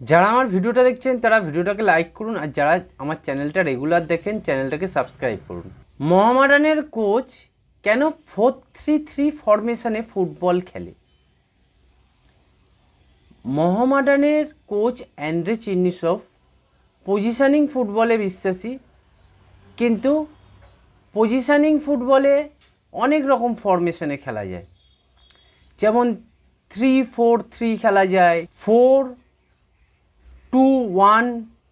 যারা আমার ভিডিওটা দেখছেন, তারা ভিডিওটাকে লাইক করুন আর যারা আমার চ্যানেলটা রেগুলার দেখেন চ্যানেলটাকে সাবস্ক্রাইব করুন। মোহামেডানের কোচ কেন ফোর থ্রি থ্রি ফরমেশনে ফুটবল খেলে? মোহামেডানের কোচ অ্যান্ড্রে চিন্নিসফ পজিশানিং ফুটবলে বিশ্বাসী, কিন্তু পজিশানিং ফুটবলে অনেক রকম ফরমেশনে খেলা যায়। যেমন থ্রি ফোর থ্রি খেলা যায় ফোর ওয়ান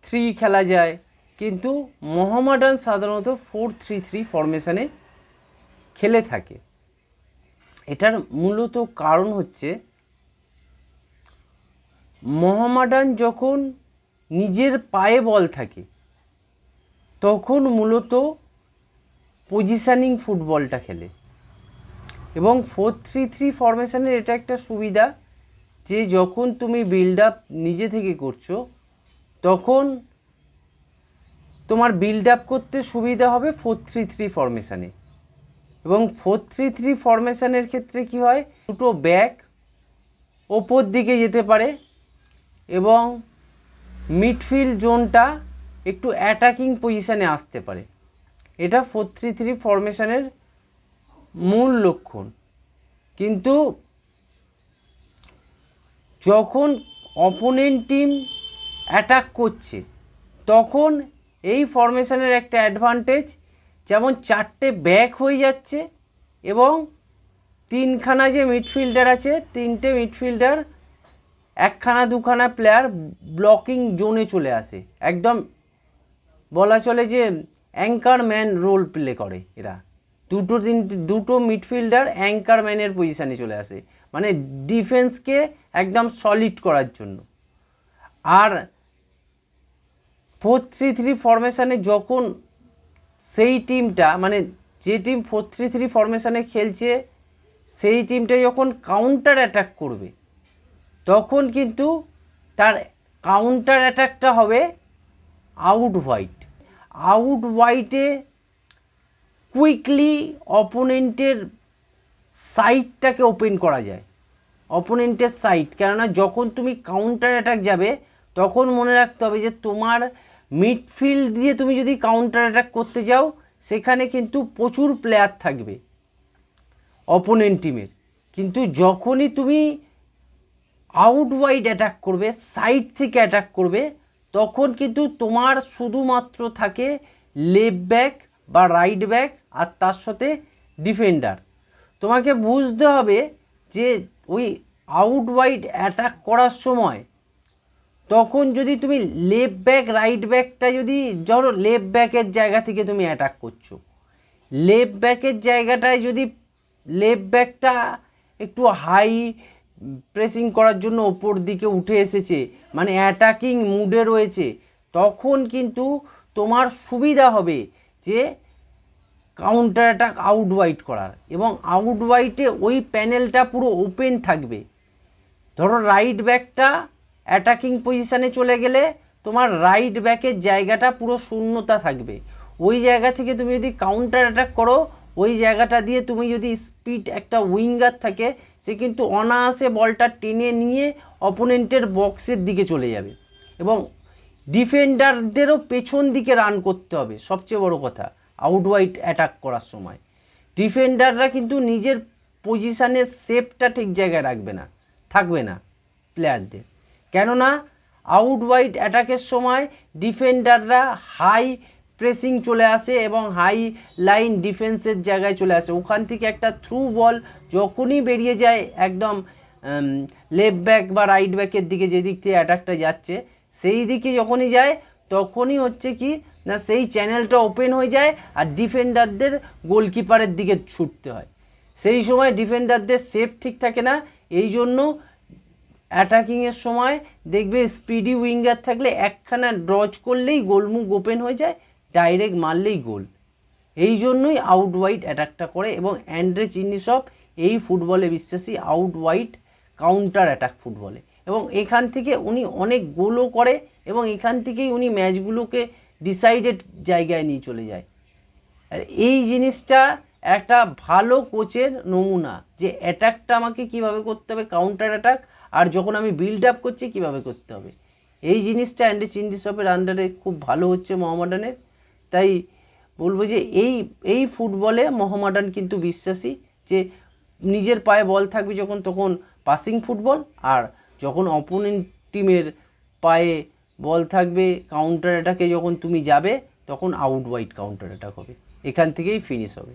থ্রি খেলা যায়, কিন্তু মোহামেডান সাধারণত ফোর থ্রি থ্রি ফরমেশানে খেলে থাকে। এটার মূলত কারণ হচ্ছে, মোহামেডান যখন নিজের পায়ে বল থাকে, তখন মূলত পজিশানিং ফুটবলটা খেলে। এবং ফোর থ্রি থ্রি ফরমেশানের এটা একটা সুবিধা যে যখন তুমি বিল্ড আপ নিজে থেকে করছ তখন তোমার বিল্ড আপ করতে সুবিধা হবে ফোর থ্রি থ্রি ফরমেশানে এবং ফোর থ্রি থ্রি ফরমেশানের ক্ষেত্রে কি হয়? দুটো ব্যাক ওপর দিকে যেতে পারে এবং মিডফিল্ড জোনটা একটু অ্যাটাকিং পজিশানে আসতে পারে। এটা ফোর থ্রি থ্রি ফরমেশানের মূল লক্ষণ। কিন্তু যখন অপোনেন্ট টিম অ্যাটাক করছে। তখন এই ফরমেশনের একটা অ্যাডভান্টেজ যেমন চারটে ব্যাক হয়ে যাচ্ছে এবং তিনখানা যে মিডফিল্ডার আছে, তিনটে মিডফিল্ডার একখানা দুখানা প্লেয়ার ব্লকিং জোনে চলে আসে। একদম বলা চলে যে অ্যাঙ্কার ম্যান রোল প্লে করে এরা। দুটো তিনটে দুটো মিডফিল্ডার অ্যাঙ্কার ম্যানের পজিশানে চলে আসে। মানে ডিফেন্সকে একদম সলিড করার জন্য। আর ফোর থ্রি থ্রি ফরমেশানে যখন সেই টিমটা মানে যে টিম ফোর থ্রি থ্রি ফরমেশানে খেলছে, সেই টিমটা যখন কাউন্টার অ্যাটাক করবে, তখন কিন্তু তার কাউন্টার অ্যাটাকটা হবে আউট হোয়াইট আউট হোয়াইটে কুইকলি অপোনেন্টের সাইডটাকে ওপেন করা যায়। অপোনেন্টের সাইড কেননা যখন তুমি কাউন্টার অ্যাটাক যাবে, তখন মনে রাখতে হবে যে তোমার মিডফিল্ড দিয়ে তুমি যদি কাউন্টার অ্যাটাক করতে যাও, সেখানে কিন্তু প্রচুর প্লেয়ার থাকবে অপোনেন্ট টিমের কিন্তু যখনই তুমি আউট ওয়াইড অ্যাটাক করবে সাইড থেকে অ্যাটাক করবে, তখন কিন্তু তোমার শুধুমাত্র থাকে লেফট ব্যাক বা রাইট ব্যাক আর তার সাথে ডিফেন্ডার তোমাকে বুঝতে হবে যে ওই আউট ওয়াইড অ্যাটাক করার সময় তখন যদি তুমি লেফট ব্যাক রাইট ব্যাকটা যদি ধরো লেফট ব্যাকের জায়গা থেকে তুমি অ্যাটাক করছ। লেফট ব্যাকের জায়গাটায় যদি লেফট ব্যাকটা একটু হাই প্রেসিং করার জন্য ওপর দিকে উঠে এসেছে মানে অ্যাটাকিং মুডে রয়েছে, তখন কিন্তু তোমার সুবিধা হবে যে কাউন্টার অ্যাটাক আউট ওয়াইট করার এবং আউট ওয়াইটে ওই প্যানেলটা পুরো ওপেন থাকবে। ধরো রাইট ব্যাকটা অ্যাটাকিং পজিশানে চলে গেলে তোমার রাইট ব্যাকের জায়গাটা পুরো শূন্যতা থাকবে। ওই জায়গা থেকে তুমি যদি কাউন্টার অ্যাটাক করো, ওই জায়গাটা দিয়ে তুমি যদি স্পিড একটা উইঙ্গার থাকে, সে কিন্তু অনায়াসে বলটা টেনে নিয়ে অপোনেন্টের বক্সের দিকে চলে যাবে। এবং ডিফেন্ডারদেরও পেছন দিকে রান করতে হবে, সবচেয়ে বড় কথা আউট ওয়াইড অ্যাটাক করার সময়। ডিফেন্ডাররা কিন্তু নিজের পজিশানের সেপটা ঠিক জায়গায় রাখবে না, থাকবে না প্লেয়ারদের কেননা আউট ওয়াইড অ্যাটাকের সময় ডিফেন্ডাররা হাই প্রেসিং চলে আসে এবং হাই লাইন ডিফেন্সের জায়গায় চলে আসে। ওখান থেকে একটা থ্রু বল যখনই বেরিয়ে যায় একদম লেফট ব্যাক বা রাইট ব্যাকের দিকে যেদিক থেকে অ্যাটাকটা যাচ্ছে, সেই দিকে যখনই যায় তখনই হচ্ছে কি না সেই চ্যানেলটা ওপেন হয়ে যায় আর ডিফেন্ডারদের গোলকিপারের দিকে ছুটতে হয়। সেই সময় ডিফেন্ডারদের সেফ ঠিক থাকে না। এই জন্য অ্যাটাকিংয়ের সময় দেখবে স্পিডি উইঙ্গার থাকলে একখানা ড্রজ করলেই গোলমুখ ওপেন হয়ে যায় ডাইরেক্ট মারলেই গোল এই জন্যই আউট ওয়াইড অ্যাটাকটা করে এবং অ্যান্ড্রে চিনিসব এই ফুটবলে বিশ্বাসী আউট ওয়াইড কাউন্টার অ্যাটাক ফুটবলে। এবং এখান থেকে উনি অনেক গোলও করে এবং এখান থেকেই উনি ম্যাচগুলোকে ডিসাইডেড জায়গায় নিয়ে চলে যায়। আর এই জিনিসটা একটা ভালো কোচের নমুনা যে অ্যাটাকটা আমাকে কীভাবে করতে হবে কাউন্টার অ্যাটাক আর যখন আমি বিল্ড আপ করছি কীভাবে করতে হবে। এই জিনিসটা অ্যান্ডি চিন্ডিসপের আন্ডারে খুব ভালো হচ্ছে মোহামেডানের। তাই বলব যে এই এই ফুটবলে মোহামেডান কিন্তু বিশ্বাসী যে নিজের পায়ে বল থাকবে যখন, তখন পাসিং ফুটবল আর যখন অপোনেন্ট টিমের পায়ে বল থাকবে কাউন্টার অ্যাটাকে যখন তুমি যাবে, তখন আউট ওয়াইড কাউন্টার অ্যাটাক হবে। এখান থেকেই ফিনিশ হবে।